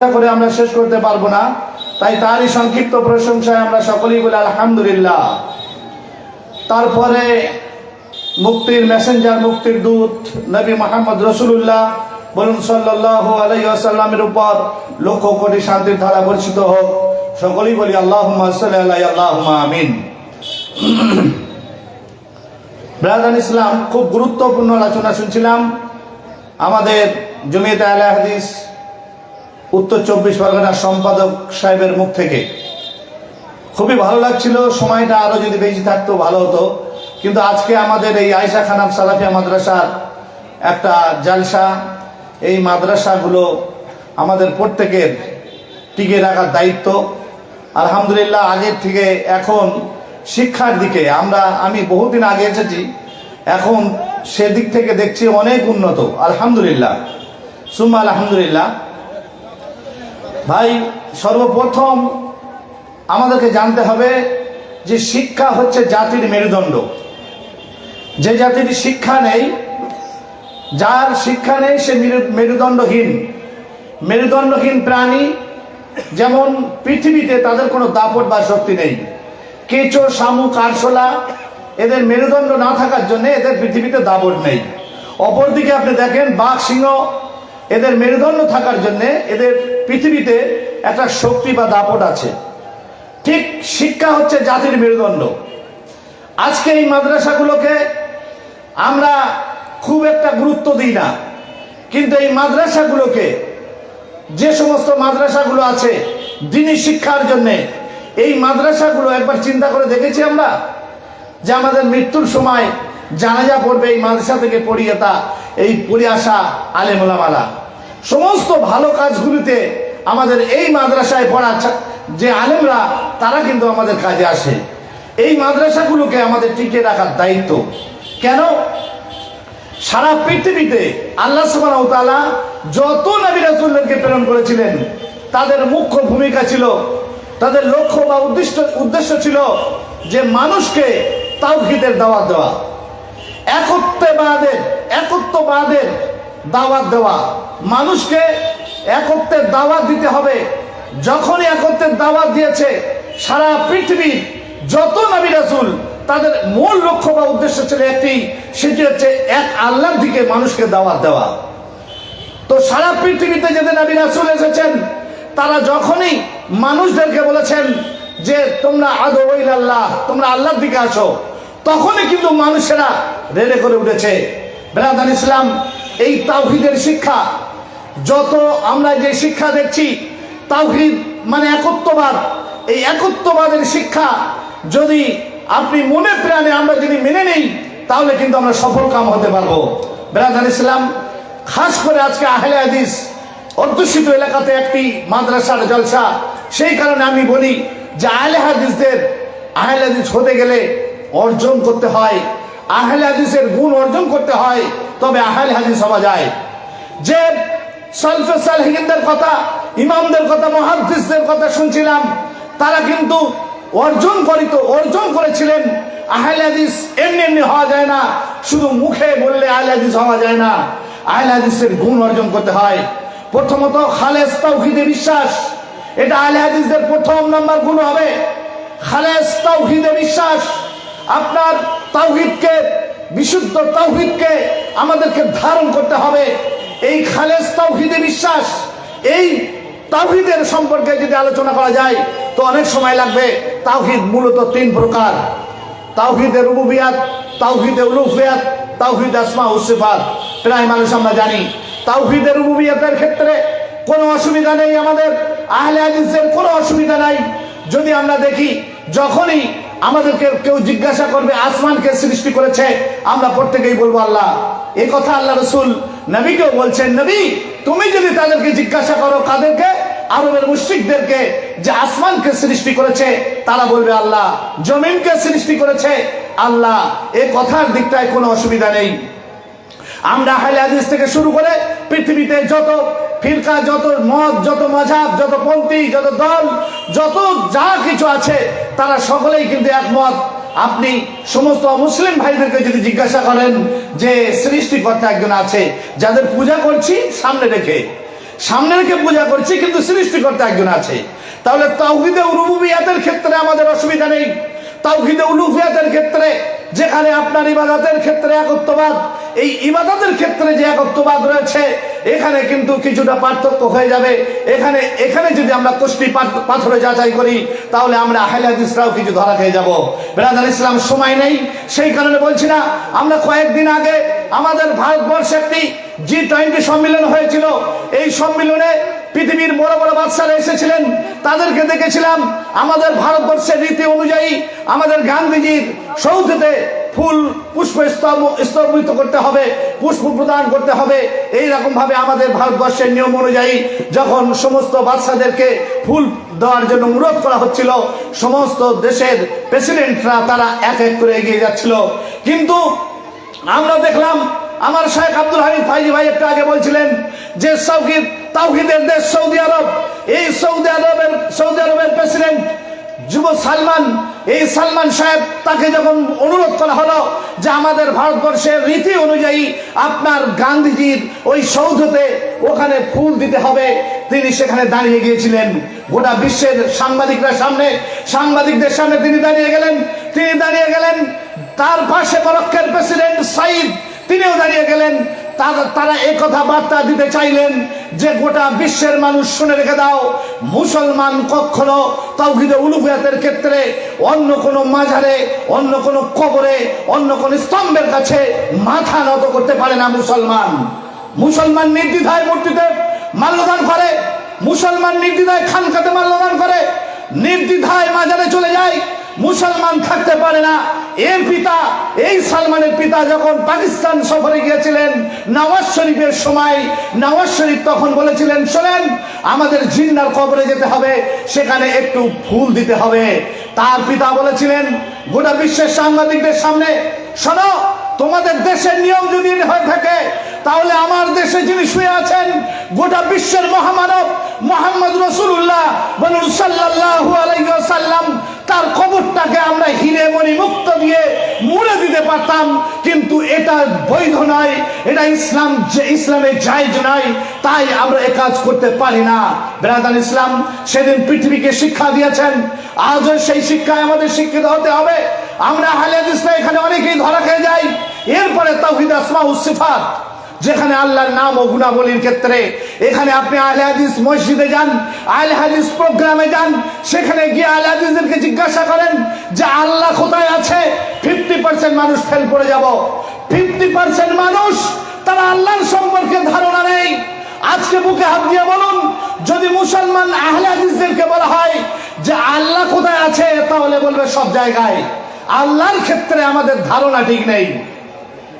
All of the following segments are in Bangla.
করে আমরা শেষ করতে পারব না। তাই তারই সংক্ষিপ্ত প্রশংসায় আমরা সকলেই বলি, আলহামদুলিল্লাহ। তারপরে মুক্তির মেসেঞ্জার মুক্তির দূত, নবী মোহাম্মদ রসুল্লাহ বলুন সাল্লাহ আলাইসাল্লামের উপর লক্ষ কোটি শান্তির ধারা বর্ষিত হোক। সকলেই বলি আল্লাহ আল্লাহ আমিন। ব্রাদান ইসলাম, খুব গুরুত্বপূর্ণ আলোচনা শুনছিলাম। আমাদের জমিয়ত আল হাদিস উত্তর চব্বিশ পরগনার সম্পাদক সাহেবের মুখ থেকে। খুবই ভালো লাগছিল, সময়টা আরও যদি বেশি থাকতো ভালো হতো। কিন্তু আজকে আমাদের এই আয়সা খানাম সালাফিয়া মাদ্রাসার একটা জালসা, এই মাদ্রাসাগুলো আমাদের প্রত্যেকের টিকে রাখার দায়িত্ব। আলহামদুলিল্লাহ, আগের থেকে এখন শিক্ষার দিকে আমরা, আমি বহুদিন আগে এসেছি, এখন সেদিক থেকে দেখছি অনেক উন্নত। আলহামদুলিল্লাহ। সুম্মা আলহামদুলিল্লাহ। ভাই, সর্বপ্রথম আমাদেরকে জানতে হবে যে শিক্ষা হচ্ছে জাতির মেরুদণ্ড। যে জাতির শিক্ষা নেই, যার শিক্ষা নেই সে মেরু- মেরুদণ্ডহীন। মেরুদণ্ডহীন প্রাণী, যেমন পৃথিবীতে তাদের কোনো দাপট বা শক্তি নেই। কেঁচো শামুক আরশোলা এদের মেরুদণ্ড না থাকার জন্য এদের পৃথিবীতে দাপট নেই। অপরদিকে আপনি দেখেন বাঘ, সিংহ এদের মেরুদণ্ড থাকার জন্য এদের পৃথিবীতে একটা শক্তি বা দাপট আছে। ঠিক শিক্ষা হচ্ছে জাতির মেরুদণ্ড। আজকে এই মাদ্রাসাগুলোকে আমরা খুব একটা গুরুত্ব দিই না। কিন্তু এই মাদ্রাসাগুলোকে, যে সমস্ত মাদ্রাসাগুলো আছে দিনী শিক্ষার জন্য, এই মাদ্রাসাগুলো একবার চিন্তা করে দেখেছি আমরা যে আমাদের মৃত্যুর সময় জানাজা পড়বে এই মাদ্রাসা থেকে পড়িয়ে তা, এই পড়ে আসা আলেমুলামালা সমস্ত ভালো কাজগুলিতে আমাদের এই মাদ্রাসায় পড়া যে আলেমরা, তারা কিন্তু আমাদের কাজে আসে। এই মাদ্রাসাগুলোকে আমাদের টিকে রাখার দায়িত্ব। কেন? সারা পৃথিবীতে আল্লাহ তাআলা যত নবী রাসূলদেরকে প্রেরণ করেছিলেন, তাদের মুখ্য ভূমিকা ছিল, তাদের লক্ষ্য বা উদ্দেশ্য উদ্দেশ্য ছিল যে মানুষকে তাওহীদের দাওয়াত দেওয়া। একত্ববাদের একত্ববাদের দাওয়াত দেওয়া। মানুষকে একত্বের দাওয়াত দিতে হবে। যখনই একত্বের দাওয়াত দিয়েছে, সারা পৃথিবীর যত নবী রাসূল, তাদের মূল লক্ষ্য বা উদ্দেশ্য ছিল একটি, সেটি হচ্ছে এক আল্লাহর দিকে মানুষকে দাওয়াত দেওয়া। তো সারা পৃথিবীতে যেতে নবী রাসূল এসেছেন, তারা যখনই মানুষদেরকে বলেছেন যে তোমরা আদৌ আল্লাহ তোমরা আল্লাহর দিকে আসো, তখনই কিন্তু মানুষেরা রেডে করে উঠেছে। বেরাদান ইসলাম, এই তাওহিদের শিক্ষা, যত আমরা যে শিক্ষা দেখছি, তাওহিদ মানে একত্ববাদ। এই একত্ববাদের শিক্ষা যদি আপনি মনে প্রাণে আমরা যদি মেনে নেই, তাহলে কিন্তু আমরা সফল কাম হতে পারব। বেরাদান ইসলাম, খাস করে আজকে আহলে হাদিস, অধ্যুষিত এলাকাতে একটি মাদ্রাসার জলসা, সেই কারণে আমি বলি যে আহলে হাদিসদের, আহলে হাদিস হতে গেলে অর্জন করতে হয়। আহলে হাদিসের গুণ অর্জন করতে হয়, তবে আহলে হাদিস হওয়া যায়। যে সালফে সালহিনদের কথা, ইমামদের কথা মহাদিসদের কথা শুনছিলাম, তারা কিন্তু অর্জন করিত, অর্জন করেছিলেন। আহলে হাদিস এমনি এমনি হওয়া যায় না, শুধু মুখে বললে আহলে হাদিস হওয়া যায় না। আহলে হাদিসের গুণ অর্জন করতে হয়। প্রথমত খালেস তাওহিদে বিশ্বাস। এটা আহলে হাদিসদের প্রথম নাম্বার গুণ হবে। খালেস তাওহিদে বিশ্বাস। আপনার তাওহিদকে, বিশুদ্ধ তাওহিদকে আমাদেরকে ধারণ করতে হবে। এই খালেস তাওহিদে বিশ্বাস, এই তাওহিদের সম্পর্কে যদি আলোচনা করা যায়, তো অনেক সময় লাগবে। তাওহিদ মূলত তিন প্রকার। তাওহিদে রুবুবিয়াত, তাওহিদে উলুফিয়াত, তাওহিদ আসমা উসিফাত প্রায় মানুষ আমরা জানি, তাওহিদে রুবুবিয়াতের ক্ষেত্রে কোনো অসুবিধা নেই আমাদের। আহলে হাদিসের কোনো অসুবিধা নাই। যদি আমরা দেখি, যখনই আমাদেরকে কেউ জিজ্ঞাসা করবে, আসমানকে সৃষ্টি করেছে। আমরা প্রত্যেকেই বলব আল্লাহ। এই কথা আল্লাহ রসুল নবীকেও বলছেন, নবী, তুমি যদি তাদেরকে জিজ্ঞাসা করো কাদেরকে, আরবের মুশ্রিকদেরকে, যে আসমানকে সৃষ্টি করেছে, তারা বলবে আল্লাহ। জমিনকে সৃষ্টি করেছে আল্লাহ। এ কথার দিকটায় কোনো অসুবিধা নেই। আমরা হাইলে হাদিস থেকে শুরু করে পৃথিবীতে যত ফিরকা, যত মত যত মজাব, যত পন্থী, যত দল, যত যা কিছু আছে তারা সকলেই কিন্তু একমত। আপনি সমস্ত মুসলিম ভাইদেরকে যদি জিজ্ঞাসা করেন যে সৃষ্টিকর্তা একজন আছে, যাদের পূজা করছি, সামনে রেখে। সামনে রেখে পূজা করছি, কিন্তু সৃষ্টিকর্তা একজন আছে। তাহলে তাওহিদে রুবুবিয়াতের ক্ষেত্রে আমাদের অসুবিধা নেই। তাওহিদে উলুফিয়াতের ক্ষেত্রে যেখানে আপনার ইবাদতের ক্ষেত্রে একত্ববাদ, এই ইবাদতের ক্ষেত্রে যে একত্ববাদ রয়েছে, এখানে কিন্তু কিছুটা পার্থক্য হয়ে যাবে। এখানে এখানে যদি আমরা কোষ্টি পাথ- পাথরে যাচাই করি, তাহলে আমরা হাইলাদিসরাও কিছু ধরা খেয়ে যাব। বেরাদার ইসলাম সময় নেই, সেই কারণে বলছি না, আমরা কয়েকদিন আগে আমাদের ভারতবর্ষে একটি জি টোয়েন্টি সম্মেলন হয়েছিল। এই সম্মেলনে পৃথিবীর বড় বড় বাদশারা এসেছিলেন, তাদেরকে দেখেছিলাম। আমাদের ভারতবর্ষের রীতি অনুযায়ী আমাদের গান্ধীজির সৌধেতে ফুল পুষ্প স্তম্ভিত করতে হবে, পুষ্প প্রদান করতে হবে। এই রকম ভাবে আমাদের ভারতবর্ষের নিয়ম অনুযায়ী যখন সমস্ত বাদশাদেরকে ফুল দেওয়ার জন্য অনুরোধ করা হচ্ছিল, সমস্ত দেশের প্রেসিডেন্টরা তারা এক এক করে এগিয়ে যাচ্ছিল। কিন্তু আমরা দেখলাম, আমার শেখ আব্দুল হামিদ ফাইজি ভাই একটু আগে বলছিলেন যে সৌকিদ তাওহিদের দেশ সৌদি আরব। এই সৌদি আরবের সৌদি আরবের প্রেসিডেন্ট যুব সালমান, এই সালমান সাহেব তাকে যখন অনুরোধ করা হলো যে আমাদের ভারতবর্ষের রীতি অনুযায়ী আপনার গান্ধীজির ওই সৌধতে ওখানে ফুল দিতে হবে, তিনি সেখানে দাঁড়িয়ে গিয়েছিলেন। গোটা বিশ্বের সাংবাদিকরা সামনে, সাংবাদিকদের সামনে তিনি দাঁড়িয়ে গেলেন, তিনি দাঁড়িয়ে গেলেন। তার পাশে মরক্কের প্রেসিডেন্ট সাইদ, তিনিও দাঁড়িয়ে গেলেন। তারা তারা কথা বার্তা দিতে চাইলেন যে গোটা বিশ্বের মানুষ শুনে রেখে দাও, মুসলমান কখনো তাওহিদে উলুফিয়াতের ক্ষেত্রে অন্য কোনো মাঝারে, অন্য কোনো কবরে, অন্য কোনো স্তম্ভের কাছে মাথা নত করতে পারে না মুসলমান। মুসলমান নির্দ্বিধায় মূর্তিতে মাল্যদান করে, মুসলমান নির্দ্বিধায় খানকাতে মাল্যদান করে, নির্দ্বিধায় মাজারে চলে যায় মুসলমান থাকতে পারে না। এর পিতা, এই সালমানের পিতা যখন পাকিস্তান সফরে গিয়েছিলেন নওয়াজ শরীফের সময়, নওয়াজ শরীফ তখন বলেছিলেন, শোনেন, আমাদের জিন্নার কবরে যেতে হবে, সেখানে একটু ফুল দিতে হবে। তার পিতা বলেছিলেন, গোটা বিশ্বের সাংবাদিকদের সামনে, শোনো, তোমাদের দেশের নিয়ম যদি হয়ে থাকে, তাহলে আমার দেশে যিনি শুয়ে আছেন, গোটা বিশ্বের মহামানব মোহাম্মদ রসুল্লাহ বলুন সাল্লাল্লাহু আলাইহি ওয়াসাল্লাম, তার কবরটাকে আমরা হিরে মণি মুক্ত দিয়ে মুড়ে দিতে পারতাম, কিন্তু এটা বৈধ নয়, এটা ইসলাম যে ইসলামে জায়েজ নয়, তাই আমরা এ কাজ করতে পারি না। বেরাদান ইসলাম, সেদিন পৃথিবীকে শিক্ষা দিয়েছেন, আজও সেই শিক্ষায় আমাদের শিক্ষিত হতে হবে। আমরা হালিয়াদ ইসলাম এখানে অনেকেই ধরা খেয়ে যাই, এরপরে তৌহিদ আসমা সিফাত। যেখানে আল্লাহর নাম ও গুণাবলীর ক্ষেত্রে, এখানে আপনি আহলে হাদিস মসজিদে যান, আহলে হাদিস প্রোগ্রামে যান, সেখানে গিয়ে আহলে হাদিসদেরকে জিজ্ঞাসা করেন যে, আল্লাহ কোথায় আছে? ফিফটি পার্সেন্ট মানুষ ফেল করে যাব। ফিফটি পার্সেন্ট মানুষ তারা আল্লাহর সম্পর্কে ধারণা নেই। আজকে বুকে হাত দিয়ে বলুন, যদি মুসলমান আহলে হাদিসদেরকে বলা হয় যে, আল্লাহ কোথায় আছে? তাহলে বলবে সব জায়গায়। আল্লাহর ক্ষেত্রে আমাদের ধারণা ঠিক নেই।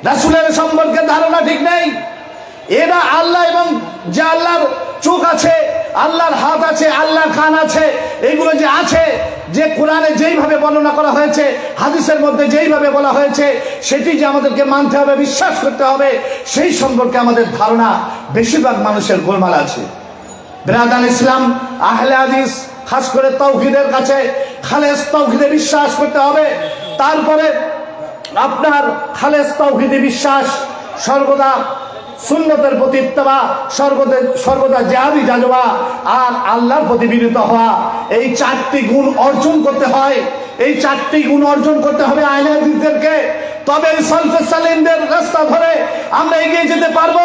রাসুলের সম্পর্কে ধারণা ঠিক নেই। এরা আল্লাহ এবং যে আল্লাহর চোখ আছে, আল্লাহর হাত আছে, আল্লাহর খান আছে, এগুলো যে আছে, যে কোরআনে যেইভাবে বর্ণনা করা হয়েছে, হাদিসের মধ্যে যেইভাবে বলা হয়েছে, সেটি যে আমাদেরকে মানতে হবে, বিশ্বাস করতে হবে, সেই সম্পর্কে আমাদের ধারণা বেশিরভাগ মানুষের গোলমাল আছে। ব্রাদান ইসলাম, আহলে হাদিস, খাস করে তৌহিদের কাছে, খালেস তৌহিদে বিশ্বাস করতে হবে। তারপরে আপনার খালেজ তৌহিদি বিশ্বাস সর্বদা সুন্নতের প্রতি ইত্তবা সর্বদা সর্বদা জাহাদি জাজবা আর আল্লাহর প্রতি বিনীত হওয়া, এই চারটি গুণ অর্জন করতে হয়। এই চারটি গুণ অর্জন করতে হবে আইনাদিদেরকে তবে সলফে সালিনদের রাস্তা ধরে আমরা এগিয়ে যেতে পারব।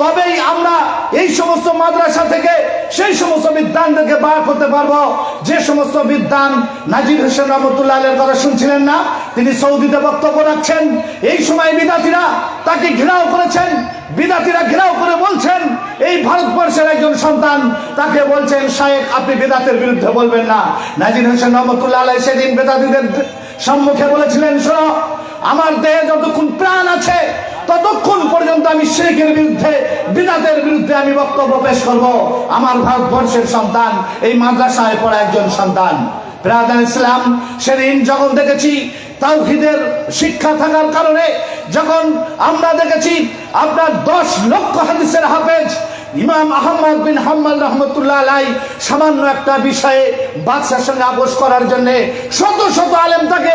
তবেই আমরা এই সমস্ত মাদ্রাসা থেকে সেই সমস্ত বিদ্যানদেরকে বার করতে পারব। যে সমস্ত বিদ্যান নাজির হোসেন রহমতুল্লাহ আলের কথা শুনছিলেন না, তিনি সৌদিতে বক্তব্য রাখছেন। এই সময় বিদাতিরা তাকে ঘেরাও করেছেন বিদাতিরা ঘেরাও করে বলছেন, এই ভারতবর্ষের একজন সন্তান তাকে বলছেন শায়েক আপনি বেদাতের বিরুদ্ধে বলবেন না। নাজির হোসেন রহমতুল্লাহ আলাই সেদিন বেদাতিদের সম্মুখে বলেছিলেন, শোনো, আমার দেহে যতক্ষণ প্রাণ আছে ততক্ষণ পর্যন্ত আমি শেখের বিরুদ্ধে, বিদাতের বিরুদ্ধে আমি বক্তব্য পেশ করব। আমার ভারতবর্ষের সন্তান, এই মাদ্রাসায় পড়া একজন সন্তান। ব্রাদার ইসলাম, সেদিন যখন দেখেছি তাওহিদের শিক্ষা থাকার কারণে, যখন আমরা দেখেছি আপনার দশ লক্ষ হাদিসের হাফেজ ইমাম আহমদ বিন হাম্মাল রহমতুল্লাহ আলাই সামান্য একটা বিষয়ে বাদশার সঙ্গে আপোষ করার জন্য শত শত আলেম তাকে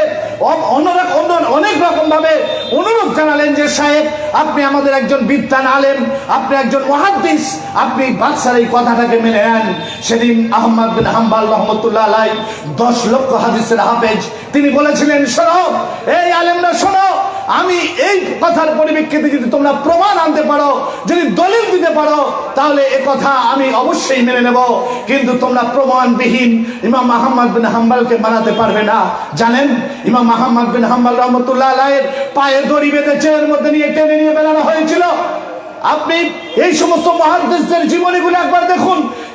অনেক রকম ভাবে অনুরোধ জানালেন যে, সাহেব, আপনি আমাদের একজন বিদ্যান আলেম, আপনি একজন মহাদ্দিস, আপনি বাদশার এই কথাটাকে মেনে নেন। সেদিন আহমদ বিন হাম্বাল রহমতুল্লাহ আলাই দশ লক্ষ হাদিসের হাফেজ, তিনি বলেছিলেন, শোনো, এই আলেমরা শোনো আমি এই কথার পরিপ্রেক্ষিতে যদি তোমরা প্রমাণ আনতে পারো, যদি দলিল দিতে পারো, তাহলে এ কথা আমি অবশ্যই মেনে নেব। কিন্তু তোমরা প্রমাণবিহীন ইমাম আহম্মদ বিন হাম্বালকে মানাতে পারবে না। জানেন, ইমাম আহম্মদ বিন হাম্বাল রহমতুল্লাহ আলাইয়ের পায়ে দড়ি বেঁধে চেয়ারের মধ্যে নিয়ে টেনে নিয়ে বেড়ানো হয়েছিল। আপনি এই সমস্ত মহাদেশদের জীবনীগুলো একবার দেখুন।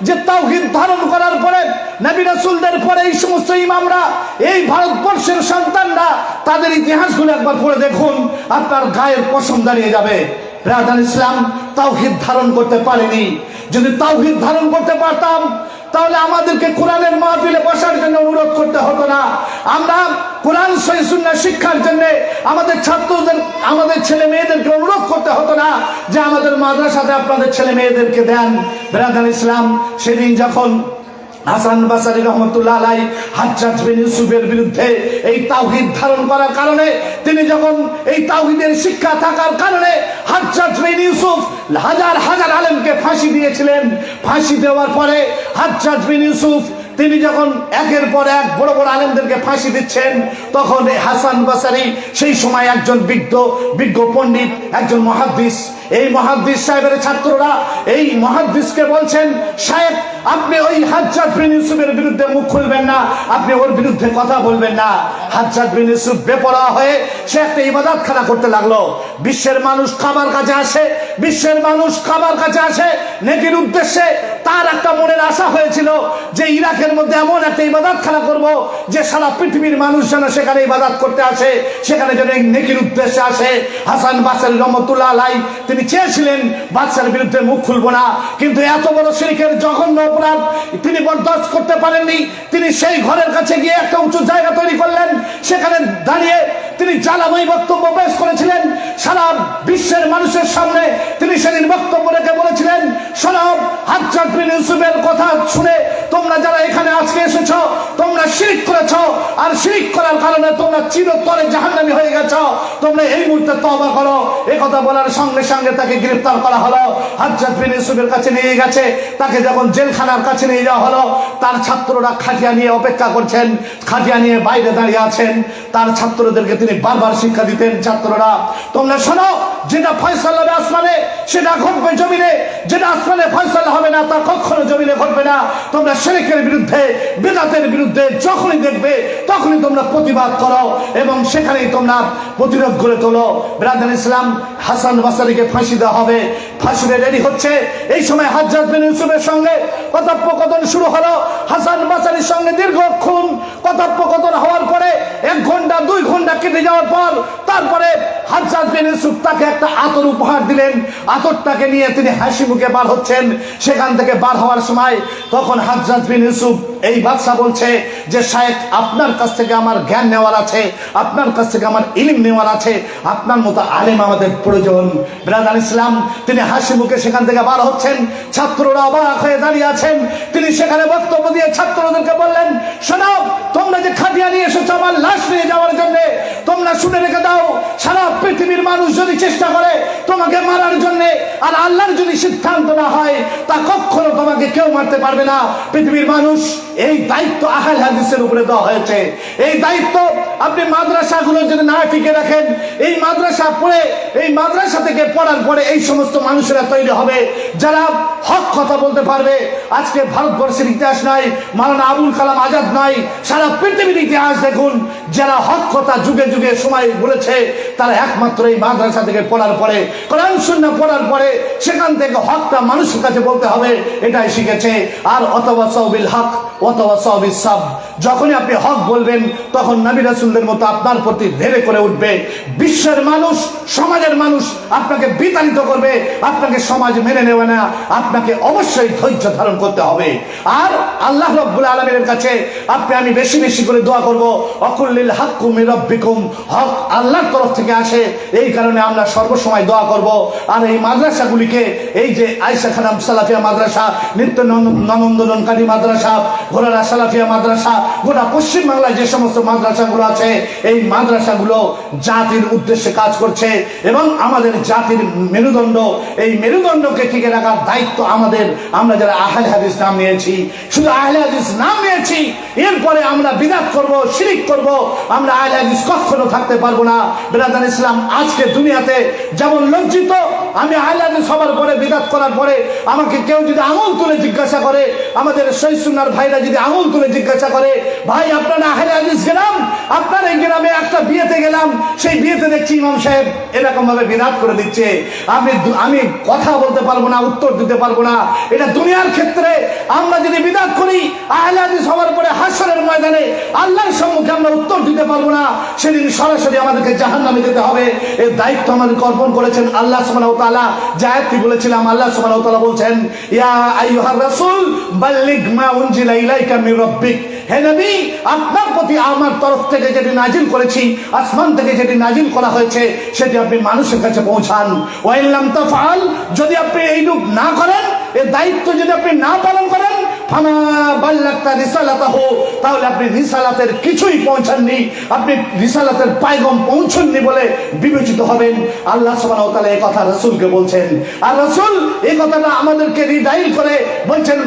যে তাওহিদ ধারণ করার পরে নবী রাসূলদের পরে এই সমস্ত ইমামরা, এই ভারতবর্ষের সন্তানরা তাদের ইতিহাসগুলো একবার পড়ে দেখুন আপনার গায়ের পশম দাঁড়িয়ে যাবে। রাজান ইসলাম তাওহিদ ধারণ করতে পারেনি। যদি তাওহিদ ধারণ করতে পারতাম তাহলে আমাদেরকে কোরআনের মাহফিলে বসার জন্য অনুরোধ করতে হতো না। আমরা কোরআন সহিসুন্না শিক্ষার জন্য আমাদের ছাত্রদের, আমাদের ছেলে মেয়েদেরকে অনুরোধ করতে হতো না যে আমাদের মাদ্রাসাতে আপনাদের ছেলে মেয়েদেরকে দেন। বেরাদান ইসলাম, সেদিন যখন হাসান বাসারি রহমতুল্লাহ আলাই হাজ্জাজ বিন ইউসুফের বিরুদ্ধে এই তাওহিদ ধারণ করার কারণে তিনি যখন এই তাওহিদের শিক্ষা থাকার কারণে হাজ্জাজ বিন ইউসুফ হাজার হাজার আলেমকে ফাঁসি দিয়েছিলেন, ফাঁসি দেওয়ার পরে হাজ্জাজ বিন ইউসুফ তিনি যখন একের পর এক বড় বড় আলেমদেরকে ফাঁসি দিচ্ছেন, তখন হাসান বাসারি সেই সময় একজন বিজ্ঞ বিজ্ঞ পণ্ডিত, একজন মহাদ্দিস। এই মহাদ্দিস সাহেবের ছাত্ররা এই মহাদ্দিসকে বলছেন, সাহেব, আপনি ওই হাজ্জাদ বিন ইউসুফের বিরুদ্ধে মুখ খুলবেন না, আপনি ওর বিরুদ্ধে কথা বলবেন না। হাজ্জাদ বিন ইউসুফ বেপরা হয়ে সে একটা ইবাদত খানা করতে লাগল। বিশ্বের মানুষ খাবার কাছে আসে, বিশ্বের মানুষ খাবার কাছে আসে। নেকির উদ্দেশ্যে তার একটা মনের আশা হয়েছিল যে ইরাকের মধ্যে এমন একটা ইবাদত খানা করব যে সারা পৃথিবীর মানুষ যেন সেখানে ইবাদত করতে আসে, সেখানে যেন নেকির উদ্দেশ্যে আসে। হাসান বাসার রহমতুল্লাহ আলাই, তিনি চেয়েছিলেন বাদশার বিরুদ্ধে মুখ খুলব না। কিন্তু এত বড় শিরিকের জঘন্য অপরাধ তিনি বরদাস্ত করতে পারেননি। তিনি সেই ঘরের কাছে গিয়ে একটা উঁচু জায়গা তৈরি করলেন, সেখানে দাঁড়িয়ে তিনি জ্বালাময় বক্তব্য পেশ করেছিলেন। সারা বিশ্বের মানুষের সামনে তিনি সেদিন বক্তব্য রেখে বলেছিলেন, সরব হাজার কথা শুনে তোমরা যারা এখানে আজকে এসেছ, তোমরা শিরিক করেছ। আর শিরিক করার কারণে তোমরা চিরতরে জাহান্নামী হয়ে গেছ। তোমরা এই মুহূর্তে তওবা করো। এই কথা বলার সঙ্গে সঙ্গে তাকে গ্রেফতার করা হলো। হাজ্জাদ বিন ইউসুফের কাছে নিয়ে গেছে। তাকে যখন জেলখানার কাছে নিয়ে যাওয়া হলো, তার ছাত্ররা খাটিয়া নিয়ে অপেক্ষা করছেন, খাটিয়া নিয়ে বাইরে দাঁড়িয়ে আছেন। তার ছাত্রদেরকে তিনি বারবার শিক্ষা দিতেন, ছাত্ররা, তোমরা শোনো, যেটা ফয়সালা হবে আসমানে, সেটা ঘটবে জমিনে। যেটা আসমানে ফয়সালা হবে না, তা কখনো জমিনে ঘটবে না। তোমরা শেরেকের বিরুদ্ধে, বেদাতের বিরুদ্ধে যখনই দেখবে, তখনই তোমরা প্রতিবাদ করো এবং সেখানেই তোমরা প্রতিরোধ করে তোলো। ব্রাদান ইসলাম, হাসান বাসারিকে ফাঁসি দেওয়া হবে। ফাঁসিতে রেডি হচ্ছে। এই সময় হাজার বিন ইউসুফের সঙ্গে কথোপকথন শুরু হলো। হাসান বাসারির সঙ্গে দীর্ঘক্ষণ কথোপকথন হওয়ার পরে এক কেটে যাওয়ার পর তারপরে হাজ্জাজ বিন ইউসুফ তাকে একটা আতর উপহার দিলেন। আতরটাকে নিয়ে তিনি হাসি মুখে বার হচ্ছেন। সেখান থেকে বার হওয়ার সময় তখন হাজ্জাজ বিন ইউসুফ এই বাদশা বলছে যে, শায়েখ, আপনার কাছ থেকে আমার জ্ঞান নেওয়ার আছে, আপনার কাছ থেকে আমার ইলিম নেওয়ার আছে, আপনার মতো আলেম আমাদের প্রয়োজন। ব্রাদান ইসলাম তিনি হাসি মুখে সেখান থেকে বার হচ্ছেন। ছাত্ররা অবাক হয়ে দাঁড়িয়ে আছেন। তিনি সেখানে বক্তব্য দিয়ে ছাত্রদেরকে বললেন, শোনাও, তোমরা যে খাটিয়া নিয়ে এসেছ, আমার লাশ নিয়ে যাওয়ার জন্য, তোমরা শুনে রেখে দাও, সারা পৃথিবীর মানুষ যদি চেষ্টা করে তোমাকে মারার জন্য, আর আল্লাহর যদি সিদ্ধান্ত না হয়, তা কখনো তোমাকে কেউ মারতে পারবে না। পৃথিবীর মানুষ এই দায়িত্ব আহাল হাদিসের উপরে দেওয়া হয়েছে। এই দায়িত্ব আপনি মাদ্রাসাগুলো যদি না টিকে রাখেন, এই মাদ্রাসা পড়ে, এই মাদ্রাসা থেকে পড়ার পরে এই সমস্ত মানুষেরা তৈরি হবে যারা হক কথা বলতে পারবে। আজকে ভারতবর্ষের ইতিহাস নাই মালানা আবুল কালাম আজাদ নাই, সারা পৃথিবীর ইতিহাস দেখুন, যারা হক কথা যুগে যুগে সময় বলেছে, তারা একমাত্র এই মাদ্রাসা থেকে পড়ার পরে, কোরআন শূন্য পড়ার পরে সেখান থেকে হকটা মানুষের কাছে বলতে হবে, এটাই শিখেছে। আর অথবা সহবিল হক অথবা সহবিল সব। যখনই আপনি হক বলবেন, তখন নবী রাসুলদের মতো আপনার প্রতি ধেরে করে উঠবে। বিশ্বের মানুষ, সমাজের মানুষ আপনাকে বিতাড়িত করবে, আপনাকে সমাজ মেনে নেবে না, আপনাকে অবশ্যই ধৈর্য ধারণ করতে হবে। আর আল্লাহ রব্বুল আলমীর কাছে আপনি আমি বেশি বেশি করে দোয়া করব অকুল্লিল হাক্কুম রব্বিকুম হক আল্লাহর তরফ থেকে আসে, এই কারণে আমরা সর্বসময় দোয়া করব। আর এই মাদ্রাসাগুলিকে, এই যে আয়সা খানাম সালাফিয়া মাদ্রাসা, নিত্য নন্দনকারী মাদ্রাসা ঘোরারা সালাফিয়া মাদ্রাসা গোটা পশ্চিম বাংলায় যে সমস্ত মাদ্রাসাগুলো আছে, এই মাদ্রাসাগুলো জাতির উদ্দেশ্যে কাজ করছে এবং আমাদের জাতির মেরুদণ্ড, এই মেরুদণ্ডকে টিকে রাখার দায়িত্ব আমাদের। আমরা যারা আহলে হাদিস নাম নিয়েছি, শুধু আহলে হাদিস নাম নিয়েছি, এরপরে আমরা বিদাত করব, শিরিক করব, আমরা আহলে হাদিস কখনো থাকতে পারব না। বেরাদান ইসলাম, আজকে দুনিয়াতে যেমন লজ্জিত, আমি আহলে হাদিস হবার পরে, বিদাত করার পরে আমাকে কেউ যদি আঙুল তুলে জিজ্ঞাসা করে, আমাদের শৈশুনার ভাইরা যদি আঙুল তুলে জিজ্ঞাসা করে ভাই, আপনারা আহলে হাদিস গেলাম, আপনার এই গ্রামে একটা বিয়েতে গেলাম, সেই বিয়েতে দেখছি ইমাম সাহেব এরকম ভাবে বিরাট করে দিচ্ছে। আমি আমি কথা বলতে পারব না, উত্তর দিতে পারব না। এটা দুনিয়ার ক্ষেত্রে আমরা যদি বিদাত করি, আহলে হাদিস হওয়ার পরে হাসরের ময়দানে আল্লাহর সম্মুখে আমরা উত্তর দিতে পারব না, সেদিন সরাসরি আমাদেরকে জাহান্নামে যেতে হবে। এর দায়িত্ব আমাদেরকে অর্পণ করেছেন আল্লাহ সুবহানাহু তাআলা। যে বলেছিলাম, আল্লাহ সুবহানাহু তাআলা বলছেন, ইয়া আইয়ুহার রাসূল, বাল্লিগ মা উনজিলা ইলাইকা মির রাব্বিক। হে নবী, আপনার প্রতি আমার তরফ থেকে যেটি নাজিল করেছি, আসমান থেকে যেটি নাজিল করা হয়েছে, সেটি আপনি মানুষের কাছে পৌঁছান। ওয়াইল্লাম তাফআল, যদি আপনি না করেন, এর দায়িত্ব যদি আপনি না পালন করেন তাহলে আপনি রিসালাতের কিছুই পৌঁছাননি, আপনি রিসালাতের পায়গম পৌঁছননি বলে বিবেচিত হবেন। আল্লাহ সুবহানাহু এই কথা বলছেন। আর কথাটা আমাদেরকে রিডাইল করে বলছেন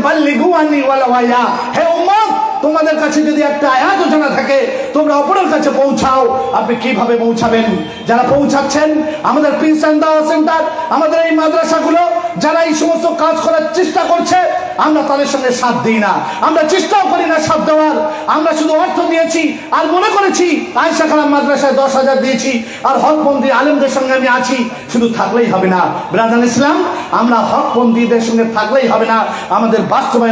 ওয়ালা হে উম্মত তোমাদের কাছে যদি একটা আয়াত জানা থাকে, তোমরা অপরের কাছে পৌঁছাও। আপনি কীভাবে পৌঁছাবেন? যারা পৌঁছাচ্ছেন, আমাদের অ্যান্ড দাওয়া সেন্টার, আমাদের এই মাদ্রাসাগুলো, যারা এই সমস্ত কাজ করার চেষ্টা করছে, আমরা তাদের সঙ্গে সাথ দিই না। আমরা চেষ্টাও করি না সাথ দেওয়ার। আমরা শুধু অর্থ দিয়েছি, আর মনে করেছি আয়সা কালাম মাদ্রাসায় দশ হাজার দিয়েছি, আর হকবন্দি আলেমদের সঙ্গে আমি আছি, শুধু থাকলেই হবে না। ব্রাদান ইসলাম, আমরা হকবন্দিদের সঙ্গে থাকলেই হবে না। আমাদের বাস্তবায়ন